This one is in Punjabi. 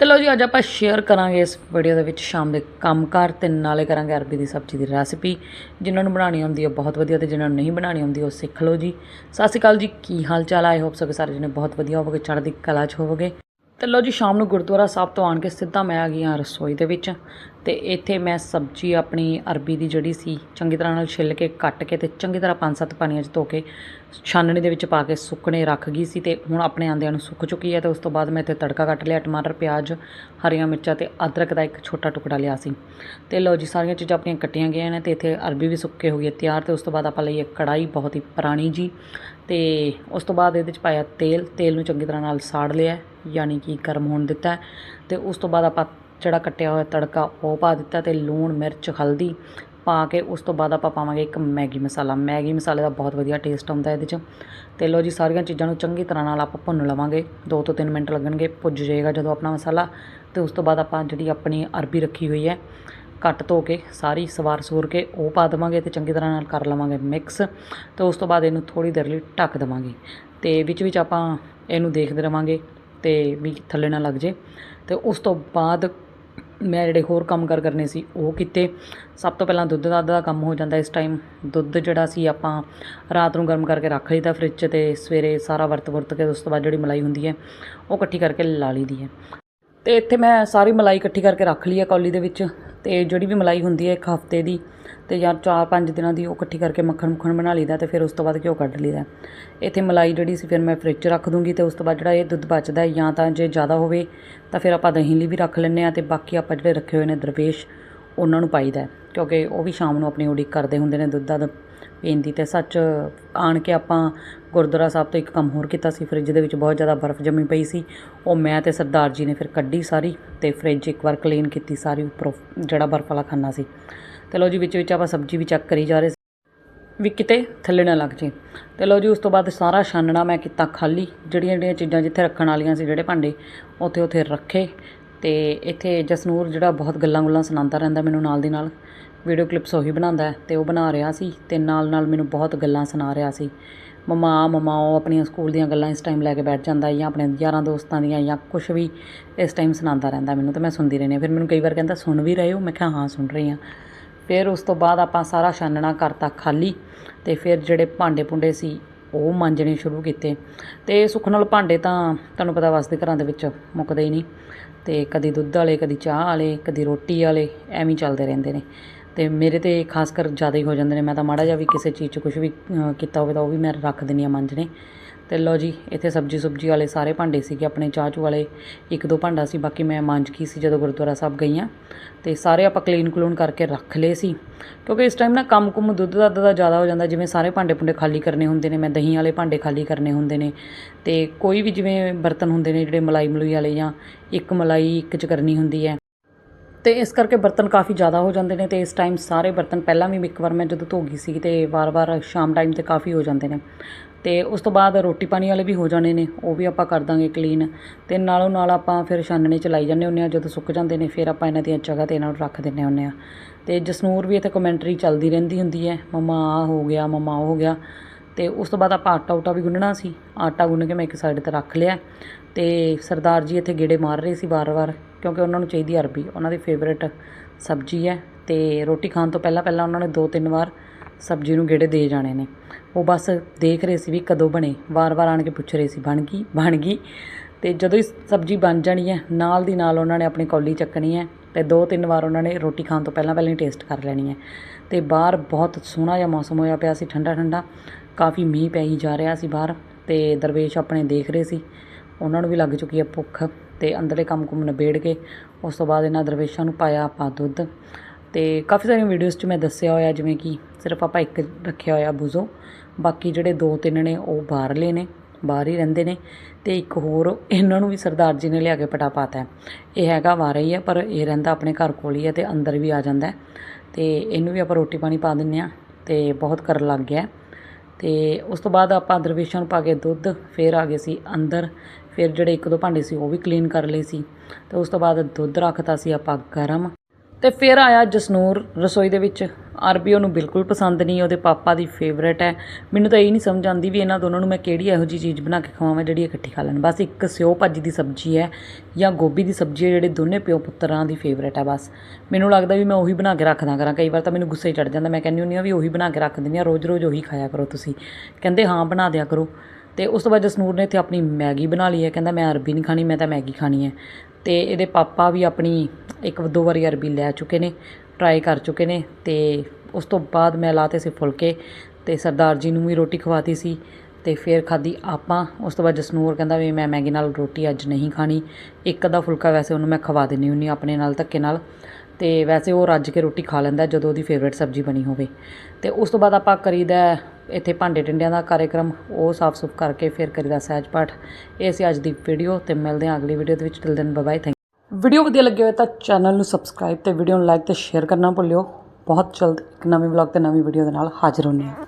ਤੇ ਲੋ ਜੀ, ਅੱਜ ਆਪਾਂ ਸ਼ੇਅਰ ਕਰਾਂਗੇ ਇਸ ਵੀਡੀਓ ਦੇ ਵਿੱਚ ਸ਼ਾਮ ਦੇ ਕੰਮਕਾਰ ਤੇ ਨਾਲੇ ਕਰਾਂਗੇ ਅਰਬੀ ਦੀ ਸਬਜ਼ੀ ਦੀ ਰੈਸਿਪੀ ਜਿਨ੍ਹਾਂ ਨੂੰ ਬਣਾਉਣੀ ਆਉਂਦੀ ਹੈ ਬਹੁਤ ਵਧੀਆ, ਤੇ ਜਿਨ੍ਹਾਂ ਨੂੰ ਨਹੀਂ ਬਣਾਉਣੀ ਆਉਂਦੀ, ਉਹ ਸਿੱਖ ਲਓ ਜੀ। ਸਤਿ ਸ਼੍ਰੀ ਅਕਾਲ ਜੀ, ਕੀ ਹਾਲ ਚਾਲ ਆਏ ਹੋਪ ਸਭ ਸਾਰੇ ਜਣੇ ਬਹੁਤ ਵਧੀਆ ਹੋਵੋਗੇ, ਚੜ੍ਹਦੀ ਕਲਾ 'ਚ ਹੋਵੋਗੇ। ਤੇ ਲੋ ਜੀ, ਸ਼ਾਮ ਨੂੰ ਗੁਰਦੁਆਰਾ ਸਾਹਿਬ ਤੋਂ ਆਣ ਕੇ ਸਿੱਧਾ ਮੈਂ ਆ ਗਈ ਹਾਂ ਰਸੋਈ ਦੇ ਵਿੱਚ ਤੇ ਇੱਥੇ ਮੈਂ ਸਬਜ਼ੀ ਆਪਣੀ ਅਰਬੀ ਦੀ ਜਿਹੜੀ ਸੀ, ਚੰਗੀ ਤਰ੍ਹਾਂ ਨਾਲ ਛਿੱਲ ਕੇ ਕੱਟ ਕੇ ਤੇ ਚੰਗੀ ਤਰ੍ਹਾਂ ਪੰਜ ਸੱਤ ਪਾਣੀਆਂ 'ਚ ਧੋ ਕੇ ਛਾਨਣੀ ਦੇ ਵਿੱਚ ਪਾ ਕੇ ਸੁੱਕਣੇ ਰੱਖ ਗਈ ਸੀ ਤੇ ਹੁਣ ਆਪਣੇ ਆਂਦਿਆਂ ਨੂੰ ਸੁੱਕ ਚੁੱਕੀ ਹੈ ਤੇ ਉਸ ਤੋਂ ਬਾਅਦ ਮੈਂ ਇੱਥੇ ਤੜਕਾ ਕੱਟ ਲਿਆ, ਟਮਾਟਰ, ਪਿਆਜ਼, ਹਰੀਆਂ ਮਿਰਚਾਂ ਤੇ ਅਦਰਕ ਦਾ ਇੱਕ ਛੋਟਾ ਟੁਕੜਾ ਲਿਆ ਸੀ। ਤੇ ਲੋ ਜੀ, ਸਾਰੀਆਂ ਚੀਜ਼ਾਂ ਆਪਣੀਆਂ ਕੱਟੀਆਂ ਗਈਆਂ ਨੇ ਤੇ ਇੱਥੇ ਅਰਬੀ ਵੀ ਸੁੱਕੇ ਹੋ ਗਈ ਹੈ ਤਿਆਰ ਤੇ ਉਸ ਤੋਂ ਬਾਅਦ ਆਪਾਂ ਲਈਏ ਕੜਾਈ ਬਹੁਤ ਹੀ ਪੁਰਾਣੀ ਜੀ ਤੇ ਉਸ ਤੋਂ ਬਾਅਦ ਇਹਦੇ ਵਿੱਚ ਪਾਇਆ ਤੇਲ ਤੇਲ ਨੂੰ ਚੰਗੀ ਤਰ੍ਹਾਂ ਨਾਲ ਸਾੜ ਲਿਆ। ਯਾਨੀ ਕਿ ਗਰਮ ਹੋਣ ਦਿੱਤਾ ਹੈ ਤੇ ਉਸ ਤੋਂ ਬਾਅਦ ਆਪਾਂ ਜਿਹੜਾ ਕੱਟਿਆ ਹੋਇਆ ਤੜਕਾ ਉਹ ਪਾ ਦਿੱਤਾ ਤੇ ਲੂਣ, ਮਿਰਚ, ਹਲਦੀ ਪਾ ਕੇ ਉਸ ਤੋਂ ਬਾਅਦ ਆਪਾਂ ਪਾਵਾਂਗੇ ਇੱਕ ਮੈਗੀ ਮਸਾਲਾ। ਮੈਗੀ ਮਸਾਲੇ ਦਾ ਬਹੁਤ ਵਧੀਆ ਟੇਸਟ ਆਉਂਦਾ ਇਹਦੇ 'ਚ ਤੇ ਲੋ ਜੀ ਸਾਰੀਆਂ ਚੀਜ਼ਾਂ ਨੂੰ ਚੰਗੀ ਤਰ੍ਹਾਂ ਨਾਲ ਆਪਾਂ ਭੁੰਨ ਲਵਾਂਗੇ। 2 ਤੋਂ 3 ਮਿੰਟ ਲੱਗਣਗੇ ਭੁੱਜ ਜਾਏਗਾ ਜਦੋਂ ਆਪਣਾ ਮਸਾਲਾ ਤੇ ਉਸ ਤੋਂ ਬਾਅਦ ਆਪਾਂ ਜਿਹੜੀ ਆਪਣੀ ਅਰਬੀ ਰੱਖੀ ਹੋਈ ਹੈ ਕੱਟ ਧੋ ਕੇ ਸਾਰੀ ਸਵਾਰ ਸੂਰ ਕੇ ਉਹ ਪਾ ਦੇਵਾਂਗੇ ਤੇ ਚੰਗੀ ਤਰ੍ਹਾਂ ਨਾਲ ਕਰ ਲਵਾਂਗੇ ਮਿਕਸ ਤੇ ਉਸ ਤੋਂ ਬਾਅਦ ਇਹਨੂੰ ਥੋੜੀ ਦੇਰ ਲਈ ਢੱਕ ਦੇਵਾਂਗੇ ਤੇ ਵਿੱਚ ਵਿੱਚ ਆਪਾਂ ਇਹਨੂੰ ਦੇਖਦੇ ਰਵਾਂਗੇ। ਅਤੇ ਵੀ ਥੱਲੇ ਨਾ ਲੱਗ ਜੇ। ਅਤੇ ਉਸ ਤੋਂ ਬਾਅਦ ਮੈਂ ਜਿਹੜੇ ਹੋਰ ਕੰਮ ਕਾਰ ਕਰਨੇ ਸੀ, ਉਹ ਕੀਤੇ। ਸਭ ਤੋਂ ਪਹਿਲਾਂ ਦੁੱਧ ਦਾ ਦਾ ਕੰਮ ਹੋ ਜਾਂਦਾ ਇਸ ਟਾਈਮ ਦੁੱਧ ਜਿਹੜਾ ਸੀ ਆਪਾਂ ਰਾਤ ਨੂੰ ਗਰਮ ਕਰਕੇ ਰੱਖ ਲਈਦਾ ਫ੍ਰਿਜ 'ਚ ਅਤੇ ਸਵੇਰੇ ਸਾਰਾ ਵਰਤ ਵਰਤ ਕੇ ਉਸ ਤੋਂ ਬਾਅਦ ਜਿਹੜੀ ਮਲਾਈ ਹੁੰਦੀ ਹੈ, ਉਹ ਇਕੱਠੀ ਕਰਕੇ ਲਾ ਲਈਦੀ ਹੈ। ਅਤੇ ਇੱਥੇ ਮੈਂ ਸਾਰੀ ਮਲਾਈ ਇਕੱਠੀ ਕਰਕੇ ਰੱਖ ਲਈ ਹੈ ਕੌਲੀ ਦੇ ਵਿੱਚ। ਅਤੇ ਜਿਹੜੀ ਵੀ ਮਲਾਈ ਹੁੰਦੀ ਹੈ ਇੱਕ ਹਫ਼ਤੇ ਦੀ ਅਤੇ ਜਾਂ 4-5 ਦਿਨਾਂ ਦੀ ਉਹ ਇਕੱਠੀ ਕਰਕੇ ਮੱਖਣ ਮੁੱਖਣ ਬਣਾ ਲਈਦਾ ਅਤੇ ਫਿਰ ਉਸ ਤੋਂ ਬਾਅਦ ਘਿਓ ਕੱਢ ਲਈਦਾ। ਇੱਥੇ ਮਲਾਈ ਜਿਹੜੀ ਸੀ ਫਿਰ ਮੈਂ ਫਰਿੱਜ 'ਚ ਰੱਖ ਦੂੰਗੀ ਅਤੇ ਉਸ ਤੋਂ ਬਾਅਦ ਜਿਹੜਾ ਇਹ ਦੁੱਧ ਬਚਦਾ ਜਾਂ ਤਾਂ ਜੇ ਜ਼ਿਆਦਾ ਹੋਵੇ ਤਾਂ ਫਿਰ ਆਪਾਂ ਦਹੀਂ ਲਈ ਵੀ ਰੱਖ ਲੈਂਦੇ ਹਾਂ ਅਤੇ ਬਾਕੀ ਆਪਾਂ ਜਿਹੜੇ ਰੱਖੇ ਹੋਏ ਨੇ ਦਰਵੇਸ਼ ਉਹਨਾਂ ਨੂੰ ਪਾਈਦਾ ਹੈ, ਕਿਉਂਕਿ ਉਹ ਵੀ ਸ਼ਾਮ ਨੂੰ ਆਪਣੀ ਉਡੀਕ ਕਰਦੇ ਹੁੰਦੇ ਨੇ ਦੁੱਧ ਦਾ ਪੀਣ ਦੀ ਤੇ ਸੱਚ ਆਣ ਕੇ ਆਪਾਂ ਗੁਰਦੁਆਰਾ ਸਾਹਿਬ ਤੋਂ ਇੱਕ ਕੰਮ ਹੋਰ ਕੀਤਾ ਸੀ। ਫ੍ਰਿਜ ਦੇ ਵਿੱਚ ਬਹੁਤ ਜ਼ਿਆਦਾ ਬਰਫ਼ ਜੰਮੀ ਪਈ ਸੀ। ਉਹ ਮੈਂ ਤੇ ਸਰਦਾਰ ਜੀ ਨੇ ਫਿਰ ਕੱਢੀ ਸਾਰੀ ਤੇ ਫ੍ਰਿਜ ਇੱਕ ਵਾਰ ਕਲੀਨ ਕੀਤੀ ਸਾਰੀ ਉੱਪਰੋਂ ਜਿਹੜਾ ਬਰਫ਼ ਵਾਲਾ ਖਾਨਾ ਸੀ। ਤੇ ਲੋ ਜੀ, ਵਿੱਚ ਵਿੱਚ ਆਪਾਂ ਸਬਜ਼ੀ ਵੀ ਚੈੱਕ ਕਰੀ ਜਾ ਰਹੇ ਸੀ। ਵੀ ਕਿਤੇ ਥੱਲੇ ਨਾ ਲੱਗ ਜੇ। ਤੇ ਲੋ ਜੀ, ਉਸ ਤੋਂ ਬਾਅਦ ਸਾਰਾ ਛਾਨਣਾ ਮੈਂ ਕੀਤਾ ਖਾਲੀ। ਜਿਹੜੀਆਂ ਜਿਹੜੀਆਂ ਚੀਜ਼ਾਂ ਜਿੱਥੇ ਰੱਖਣ ਵਾਲੀਆਂ ਸੀ, ਜਿਹੜੇ ਭਾਂਡੇ, ਉੱਥੇ ਉੱਥੇ ਰੱਖੇ। ਤੇ ਇੱਥੇ ਜਸਨੂਰ ਜਿਹੜਾ ਬਹੁਤ ਗੱਲਾਂ ਗੁੱਲਾਂ ਸੁਣਾਉਂਦਾ ਰਹਿੰਦਾ ਮੈਨੂੰ ਨਾਲ ਦੀ ਨਾਲ। ਵੀਡੀਓ ਕਲਿੱਪਸ ਉਹੀ ਬਣਾਉਂਦਾ ਹੈ ਤੇ ਉਹ ਬਣਾ ਰਿਹਾ ਸੀ ਤੇ ਨਾਲ ਨਾਲ ਮੈਨੂੰ ਬਹੁਤ ਗੱਲਾਂ ਸੁਣਾ ਰਿਹਾ ਸੀ। ਮਮਾ ਮਮਾ, ਉਹ ਆਪਣੀਆਂ ਸਕੂਲ ਦੀਆਂ ਗੱਲਾਂ ਇਸ ਟਾਈਮ ਲੈ ਕੇ ਬੈਠ ਜਾਂਦਾ ਜਾਂ ਆਪਣੇ ਯਾਰਾਂ ਦੋਸਤਾਂ ਦੀਆਂ ਜਾਂ ਕੁਝ ਵੀ ਇਸ ਟਾਈਮ ਸੁਣਾਉਂਦਾ ਰਹਿੰਦਾ ਮੈਨੂੰ ਤੇ ਮੈਂ ਸੁਣਦੀ ਰਹਿੰਦੀ ਹਾਂ। ਫਿਰ ਮੈਨੂੰ ਕਈ ਵਾਰ ਕਹਿੰਦਾ, ਸੁਣ ਵੀ ਰਹੇ ਹੋ? ਮੈਂ ਕਿਹਾ, ਹਾਂ, ਸੁਣ ਰਹੀ ਹਾਂ। ਫਿਰ ਉਸ ਤੋਂ ਬਾਅਦ ਆਪਾਂ ਸਾਰਾ ਛਾਨਣਾ ਕਰਤਾ ਖਾਲੀ ਤੇ ਫਿਰ ਜਿਹੜੇ ਭਾਂਡੇ ਭੁੰਡੇ ਸੀ, ਉਹ ਮਾਂਜਣੇ ਸ਼ੁਰੂ ਕੀਤੇ। ਤੇ ਸੁੱਖ ਨਾਲ ਭਾਂਡੇ ਤਾਂ ਤੁਹਾਨੂੰ ਪਤਾ ਵਸਦੇ ਘਰਾਂ ਦੇ ਵਿੱਚ ਮੁੱਕਦੇ ਹੀ ਨਹੀਂ। ਤੇ ਕਦੀ ਦੁੱਧ ਵਾਲੇ, ਕਦੀ ਚਾਹ ਵਾਲੇ, ਕਦੀ ਰੋਟੀ ਵਾਲੇ, ਐਵੇਂ ਚੱਲਦੇ ਰਹਿੰਦੇ ਨੇ। ਤੇ ਮੇਰੇ ਤੇ ਖਾਸ ਕਰ ਜ਼ਿਆਦਾ ਹੀ ਹੋ ਜਾਂਦੇ ਨੇ। ਮੈਂ ਤਾਂ ਮਾੜਾ ਜਿਹਾ ਵੀ ਕਿਸੇ ਚੀਜ਼ 'ਚ ਕੁਝ ਵੀ ਕੀਤਾ ਹੋਵੇ ਤਾਂ ਉਹ ਵੀ ਮੈਂ ਰੱਖ ਦਿੰਦੀ ਆ ਮਾਂਜਣੇ। ਤੇ ਲਓ ਜੀ, ਇੱਥੇ ਸਬਜੀ ਸੁਬਜੀ ਵਾਲੇ ਸਾਰੇ ਭਾਂਡੇ ਸੀਗੇ, ਆਪਣੇ ਚਾਹ ਚੂ ਵਾਲੇ। ਇੱਕ ਦੋ ਭਾਂਡਾ ਸੀ, ਬਾਕੀ ਮੈਂ ਮਾਂਜ ਗਈ ਸੀ ਜਦੋਂ ਗੁਰਦੁਆਰਾ ਸਾਹਿਬ ਗਈ ਹਾਂ ਤੇ ਸਾਰੇ ਆਪਾਂ ਕਲੀਨ ਕਲੂਨ ਕਰਕੇ ਰੱਖ ਲਏ ਸੀ। ਕਿਉਂਕਿ ਇਸ ਟਾਈਮ ਨਾ ਕੰਮ ਕੁਮ ਦੁੱਧ ਦਾ ਦਾ ਜ਼ਿਆਦਾ ਹੋ ਜਾਂਦਾ, ਜਿਵੇਂ ਸਾਰੇ ਭਾਂਡੇ ਭੁੰਡੇ ਖਾਲੀ ਕਰਨੇ ਹੁੰਦੇ ਨੇ, ਮੈਂ ਦਹੀਂ ਵਾਲੇ ਭਾਂਡੇ ਖਾਲੀ ਕਰਨੇ ਹੁੰਦੇ ਨੇ। ਤੇ ਕੋਈ ਵੀ ਜਿਵੇਂ ਬਰਤਨ ਹੁੰਦੇ ਨੇ, ਜਿਹੜੇ ਮਲਾਈ ਮਲੂਈ ਵਾਲੇ ਜਾਂ ਇੱਕ ਮਲਾਈ ਇੱਕ ਚ ਕਰਨੀ ਹੁੰਦੀ ਹੈ। ਤੇ ਇਸ ਕਰਕੇ ਬਰਤਨ ਕਾਫੀ ਜ਼ਿਆਦਾ ਹੋ ਜਾਂਦੇ ਨੇ ਤੇ ਇਸ ਟਾਈਮ ਸਾਰੇ ਬਰਤਨ ਪਹਿਲਾਂ ਵੀ ਇੱਕ ਵਾਰ ਮੈਂ ਜਦੋਂ ਧੋ ਗਈ ਸੀ ਤੇ ਵਾਰ-ਵਾਰ ਸ਼ਾਮ ਟਾਈਮ ਤੇ ਕਾਫੀ ਹੋ ਜਾਂਦੇ ਨੇ। ਅਤੇ ਉਸ ਤੋਂ ਬਾਅਦ ਰੋਟੀ ਪਾਣੀ ਵਾਲੇ ਵੀ ਹੋ ਜਾਣੇ ਨੇ, ਉਹ ਵੀ ਆਪਾਂ ਕਰ ਦਾਂਗੇ ਕਲੀਨ ਅਤੇ ਨਾਲੋਂ ਨਾਲ ਆਪਾਂ ਫਿਰ ਛਾਨਣੇ ਚ ਲਾਈ ਜਾਂਦੇ ਹੁੰਦੇ ਹਾਂ, ਜਦੋਂ ਸੁੱਕ ਜਾਂਦੇ ਨੇ ਫਿਰ ਆਪਾਂ ਇਹਨਾਂ ਦੀਆਂ ਜਗ੍ਹਾ ਤੇ ਇਹਨਾਂ ਨੂੰ ਰੱਖ ਦਿੰਦੇ ਹੁੰਦੇ ਹਾਂ। ਅਤੇ ਜਸਨੂਰ ਵੀ ਇੱਥੇ ਕਮੈਂਟਰੀ ਚੱਲਦੀ ਰਹਿੰਦੀ ਹੁੰਦੀ ਹੈ, ਮਮਾ ਆ ਹੋ ਗਿਆ, ਮਮਾ ਉਹ ਹੋ ਗਿਆ। ਅਤੇ ਉਸ ਤੋਂ ਬਾਅਦ ਆਪਾਂ ਆਟਾ ਉਟਾ ਵੀ ਗੁੰਨਣਾ ਸੀ, ਆਟਾ ਗੁੰਨ ਕੇ ਮੈਂ ਇੱਕ ਸਾਈਡ ਤੇ ਰੱਖ ਲਿਆ। ਅਤੇ ਸਰਦਾਰ ਜੀ ਇੱਥੇ ਗੇੜੇ ਮਾਰ ਰਹੇ ਸੀ ਵਾਰ-ਵਾਰ, ਕਿਉਂਕਿ ਉਹਨਾਂ ਨੂੰ ਚਾਹੀਦੀ ਅਰਬੀ, ਉਹਨਾਂ ਦੀ ਫੇਵਰੇਟ ਸਬਜ਼ੀ ਹੈ। ਅਤੇ ਰੋਟੀ ਖਾਣ ਤੋਂ ਪਹਿਲਾਂ ਪਹਿਲਾਂ ਉਹਨਾਂ ਨੇ ਦੋ ਤਿੰਨ ਵਾਰ ਸਬਜ਼ੀ ਨੂੰ ਗੇੜੇ ਦੇ ਜਾਣੇ ਨੇ। ਉਹ ਬਸ ਦੇਖ ਰਹੇ ਸੀ ਵੀ ਕਦੋਂ ਬਣੇ। ਵਾਰ-ਵਾਰ ਆਣ ਕੇ ਪੁੱਛ ਰਹੇ ਸੀ, ਬਣ ਗਈ ਬਣ ਗਈ? ਤੇ ਜਦੋਂ ਹੀ ਸਬਜ਼ੀ ਬਣ ਜਾਣੀ ਹੈ, ਨਾਲ ਦੀ ਨਾਲ ਉਹਨਾਂ ਨੇ ਆਪਣੀ ਕੌਲੀ ਚੱਕਣੀ ਹੈ ਤੇ ਦੋ ਤਿੰਨ ਵਾਰ ਉਹਨਾਂ ਨੇ ਰੋਟੀ ਖਾਣ ਤੋਂ ਪਹਿਲਾਂ ਪਹਿਲਾਂ ਹੀ ਟੇਸਟ ਕਰ ਲੈਣੀ ਹੈ। ਤੇ ਬਾਹਰ ਬਹੁਤ ਸੋਹਣਾ ਜਿਹਾ ਮੌਸਮ ਹੋਇਆ ਪਿਆ ਸੀ ਠੰਡਾ ਠੰਡਾ ਕਾਫੀ ਮੀਂਹ ਪੈ ਹੀ ਜਾ ਰਿਹਾ ਸੀ ਬਾਹਰ ਤੇ ਦਰਵੇਸ਼ ਆਪਣੇ ਦੇਖ ਰਹੇ ਸੀ। ਉਹਨਾਂ ਨੂੰ ਵੀ ਲੱਗ ਚੁੱਕੀ ਹੈ ਭੁੱਖ ਤੇ ਅੰਦਰਲੇ ਕੰਮ ਕੁਮ ਨਿਬੇੜ ਕੇ ਉਸ ਤੋਂ ਬਾਅਦ ਇਹਨਾਂ ਦਰਵੇਸ਼ਾਂ ਨੂੰ ਪਾਇਆ ਆਪਾਂ ਦੁੱਧ। ਤੇ ਕਾਫੀ ਸਾਰੀਆਂ ਵੀਡੀਓਜ਼ 'ਚ ਮੈਂ ਦੱਸਿਆ ਹੋਇਆ, ਜਿਵੇਂ ਕਿ ਸਿਰਫ ਆਪਾਂ ਇੱਕ ਰੱਖਿਆ ਹੋਇਆ ਬੁਜ਼ੋ ਬਾਕੀ ਜਿਹੜੇ ਦੋ ਤਿੰਨ ਨੇ ਉਹ ਬਾਹਰਲੇ ਨੇ, ਬਾਹਰ ਹੀ ਰਹਿੰਦੇ ਨੇ ਤੇ ਇੱਕ ਹੋਰ ਇਹਨਾਂ ਨੂੰ ਵੀ ਸਰਦਾਰ ਜੀ ਨੇ ਲਿਆ ਕੇ ਪਟਾ ਪਾਤਾ ਇਹ ਹੈਗਾ ਵਾਰਾ ਹੀ ਹੈ, ਪਰ ਇਹ ਰਹਿੰਦਾ ਆਪਣੇ ਘਰ ਕੋਲ ਹੀ ਹੈ ਤੇ ਅੰਦਰ ਵੀ ਆ ਜਾਂਦਾ ਹੈ। ਤੇ ਇਹਨੂੰ ਵੀ ਆਪਾਂ ਰੋਟੀ ਪਾਣੀ ਪਾ ਦਿੰਨੇ ਆ ਤੇ ਬਹੁਤ ਕਰਨ ਲੱਗ ਗਿਆ ਹੈ। ਤੇ ਉਸ ਤੋਂ ਬਾਅਦ ਆਪਾਂ ਦਰਵੇਸ਼ਾਂ ਨੂੰ ਪਾ ਕੇ ਦੁੱਧ, ਫਿਰ ਆ ਗਏ ਸੀ ਅੰਦਰ, ਫਿਰ ਜਿਹੜੇ ਇੱਕ ਦੋ ਭਾਂਡੇ ਸੀ ਉਹ ਵੀ ਕਲੀਨ ਕਰ ਲਏ ਸੀ। ਤੇ ਉਸ ਤੋਂ ਬਾਅਦ ਦੁੱਧ ਰੱਖਤਾ ਸੀ ਆਪਾਂ ਗਰਮ ਅਤੇ ਫਿਰ ਆਇਆ ਜਸਨੂਰ ਰਸੋਈ ਦੇ ਵਿੱਚ। ਅਰਬੀ ਉਹਨੂੰ ਬਿਲਕੁਲ ਪਸੰਦ ਨਹੀਂ, ਉਹਦੇ ਪਾਪਾ ਦੀ ਫੇਵਰੇਟ ਹੈ। ਮੈਨੂੰ ਤਾਂ ਇਹ ਨਹੀਂ ਸਮਝ ਆਉਂਦੀ ਵੀ ਇਹਨਾਂ ਦੋਨਾਂ ਨੂੰ ਮੈਂ ਕਿਹੜੀ ਇਹੋ ਜਿਹੀ ਚੀਜ਼ ਬਣਾ ਕੇ ਖਵਾਵਾਂ ਜਿਹੜੀ ਇਕੱਠੀ ਖਾ ਲੈਣ। ਬਸ ਇੱਕ ਸਿਓ ਭਾਜੀ ਦੀ ਸਬਜ਼ੀ ਹੈ ਜਾਂ ਗੋਭੀ ਦੀ ਸਬਜ਼ੀ ਹੈ, ਜਿਹੜੇ ਦੋਨੇ ਪਿਓ ਪੁੱਤਰਾਂ ਦੀ ਫੇਵਰੇਟ ਹੈ ਬਸ। ਮੈਨੂੰ ਲੱਗਦਾ ਵੀ ਮੈਂ ਉਹੀ ਬਣਾ ਕੇ ਰੱਖਦਾ ਕਰਾਂ। ਕਈ ਵਾਰ ਤਾਂ ਮੈਨੂੰ ਗੁੱਸੇ ਚੜ ਜਾਂਦਾ। ਮੈਂ ਕਹਿੰਦੀ ਹੁੰਦੀ ਹਾਂ ਵੀ ਉਹੀ ਬਣਾ ਕੇ ਰੱਖ ਦਿੰਦੀ ਹਾਂ, ਰੋਜ਼-ਰੋਜ਼ ਉਹੀ ਖਾਇਆ ਕਰੋ ਤੁਸੀਂ। ਕਹਿੰਦੇ ਹਾਂ ਬਣਾ ਦਿਆ ਕਰੋ। ਤੇ ਉਸ ਤੋਂ ਬਾਅਦ ਜਸਨੂਰ ਨੇ ਇੱਥੇ ਆਪਣੀ ਮੈਗੀ ਬਣਾ ਲਈ ਹੈ। ਕਹਿੰਦਾ ਮੈਂ ਅਰਬੀ ਨਹੀਂ ਖਾਣੀ, ਮੈਂ ਤਾਂ ਮੈਗੀ ਖਾਣੀ ਹੈ। ਤੇ ਇਹਦੇ ਪਾਪਾ ਵੀ ਆਪਣੀ ਇੱਕ ਦੋ ਵਾਰੀ ਅਰਬੀ ਲੈ ਚੁੱਕੇ ਨੇ ਟਰਾਈ ਕਰ ਚੁੱਕੇ ਨੇ ਤੇ ਉਸ ਤੋਂ ਬਾਅਦ ਮੈਂ ਲਾਤੇ ਸੀ ਫੁਲਕੇ ਤੇ ਸਰਦਾਰ ਜੀ ਨੂੰ ਵੀ ਰੋਟੀ ਖਵਾਤੀ ਸੀ ਤੇ ਫਿਰ ਖਾਦੀ ਆਪਾਂ। ਉਸ ਤੋਂ ਬਾਅਦ ਜਸਨੂਰ ਕਹਿੰਦਾ ਵੀ ਮੈਂ ਮੈਗੀ ਨਾਲ ਰੋਟੀ ਅੱਜ ਨਹੀਂ ਖਾਣੀ, ਇੱਕ ਅੱਧਾ ਫੁਲਕਾ ਵੈਸੇ ਉਹਨੂੰ ਮੈਂ ਖਵਾ ਦਿੰਦੀ ਹੁੰਦੀ ਆਪਣੇ ਨਾਲ, ਧੱਕੇ ਨਾਲ। ਤੇ ਵੈਸੇ ਉਹ ਰੱਜ ਕੇ ਰੋਟੀ ਖਾ ਲੈਂਦਾ ਜਦੋਂ ਉਹਦੀ ਫੇਵਰੇਟ ਸਬਜ਼ੀ ਬਣੀ ਹੋਵੇ। ਤੇ ਉਸ ਤੋਂ ਬਾਅਦ ਆਪਾਂ ਕਰੀਦਾ ਇੱਥੇ ਭਾਂਡੇ ਟਿੰਡਿਆਂ ਦਾ ਕਾਰਜਕ੍ਰਮ ਉਹ ਸਾਫ਼ ਸੁਫ ਕਰਕੇ ਫਿਰ ਕਰੀਦਾ ਸਹਿਜ ਪਾਠ। ਇਹ ਸੀ ਅੱਜ ਦੀ ਵੀਡੀਓ ਤੇ ਮਿਲਦੇ ਹਾਂ ਅਗਲੀ ਵੀਡੀਓ ਦੇ ਵਿੱਚ। ਟਿਲ ਦਿਨ ਬਾਏ ਥੈਂਕ ਵੀਡੀਓ ਵਧੀਆ ਲੱਗੀ ਹੋਵੇ ਤਾਂ ਚੈਨਲ ਨੂੰ ਸਬਸਕ੍ਰਾਈਬ ਤੇ ਵੀਡੀਓ ਨੂੰ ਲਾਈਕ ਤੇ ਸ਼ੇਅਰ ਕਰਨਾ ਭੁੱਲਿਓ। ਬਹੁਤ ਜਲਦ ਇੱਕ ਨਵੇਂ ਵਲੌਗ ਤੇ ਨਵੀਂ ਵੀਡੀਓ ਦੇ ਨਾਲ ਹਾਜ਼ਰ ਹੋਣੀ ਹਾਂ।